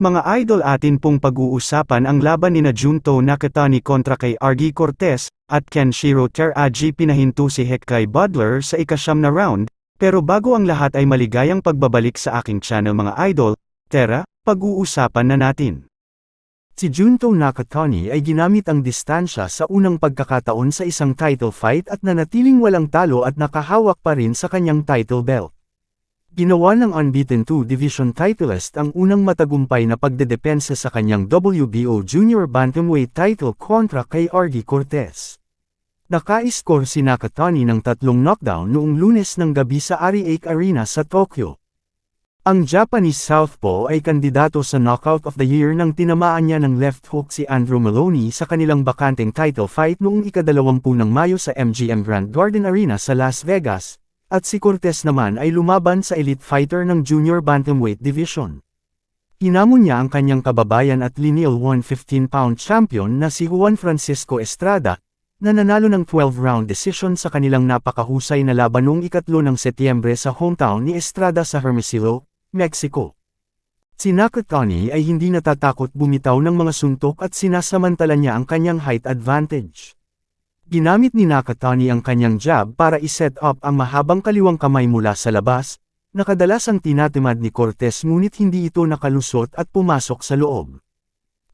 Mga idol atin pong pag-uusapan ang laban ni Junto Nakatani kontra kay Argie Cortez, at Kenshiro Teraji pinahinto si Hekai Butler sa ikasyam na round, pero bago ang lahat ay maligayang pagbabalik sa aking channel mga idol, Tara, pag-uusapan na natin. Si Junto Nakatani ay ginamit ang distansya sa unang pagkakataon sa isang title fight at nanatiling walang talo at nakahawak pa rin sa kanyang title belt. Ginawa ng unbeaten 2 division titleist ang unang matagumpay na pagdedepensa sa kanyang WBO Junior Bantamweight title kontra kay Argie Cortez. Naka-score si Nakatani ng tatlong knockdown noong lunes ng gabi sa Ari-8 Arena sa Tokyo. Ang Japanese Southpaw ay kandidato sa Knockout of the Year nang tinamaan niya ng left hook si Andrew Maloney sa kanilang bakanteng title fight noong ikadalawampu ng Mayo sa MGM Grand Garden Arena sa Las Vegas, at si Cortez naman ay lumaban sa elite fighter ng Junior Bantamweight Division. Hinamon niya ang kanyang kababayan at lineal 115-pound champion na si Juan Francisco Estrada, na nanalo ng 12-round decision sa kanilang napakahusay na laban noong ikatlo ng Setyembre sa hometown ni Estrada sa Hermosillo, Mexico. Si Nakatani ay hindi natatakot bumitaw ng mga suntok at sinasamantala niya ang kanyang height advantage. Ginamit ni Nakatani ang kanyang jab para iset up ang mahabang kaliwang kamay mula sa labas, na kadalasang tinatimad ni Cortez ngunit hindi ito nakalusot at pumasok sa loob.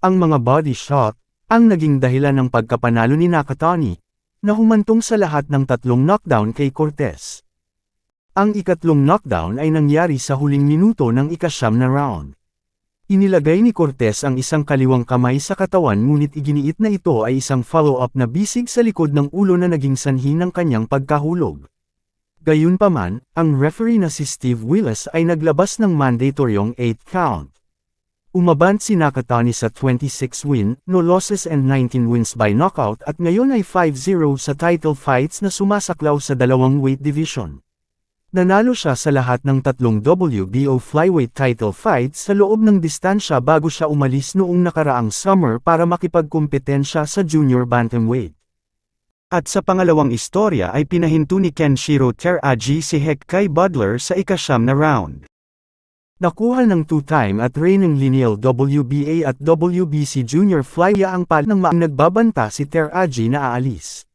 Ang mga body shot, ang naging dahilan ng pagkapanalo ni Nakatani, na humantong sa lahat ng tatlong knockdown kay Cortez. Ang ikatlong knockdown ay nangyari sa huling minuto ng ikasyam na round. Inilagay ni Cortez ang isang kaliwang kamay sa katawan ngunit iginiit na ito ay isang follow-up na bisig sa likod ng ulo na naging sanhi ng kanyang pagkahulog. Gayunpaman, ang referee na si Steve Willis ay naglabas ng mandatoryong 8 count. Umabant si Nakatani sa 26 win, no losses and 19 wins by knockout at ngayon ay 5-0 sa title fights na sumasaklaw sa dalawang weight division. Nanalo siya sa lahat ng tatlong WBO flyweight title fights sa loob ng distansya bago siya umalis noong nakaraang summer para makipagkumpetensya sa junior bantamweight. At sa pangalawang istorya ay pinahinto ni Kenshiro Teraji si Hekai Butler sa ikasyam na round. Nakuha ng two-time at reigning lineal WBA at WBC junior flyweight ang pal ng maang nagbabanta si Teraji na aalis.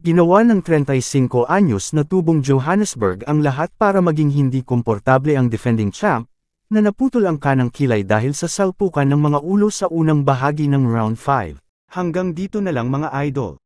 Ginawa ng 35 anyos na tubong Johannesburg ang lahat para maging hindi komportable ang defending champ, na naputol ang kanang kilay dahil sa salpukan ng mga ulo sa unang bahagi ng round 5. Hanggang dito na lang mga idol.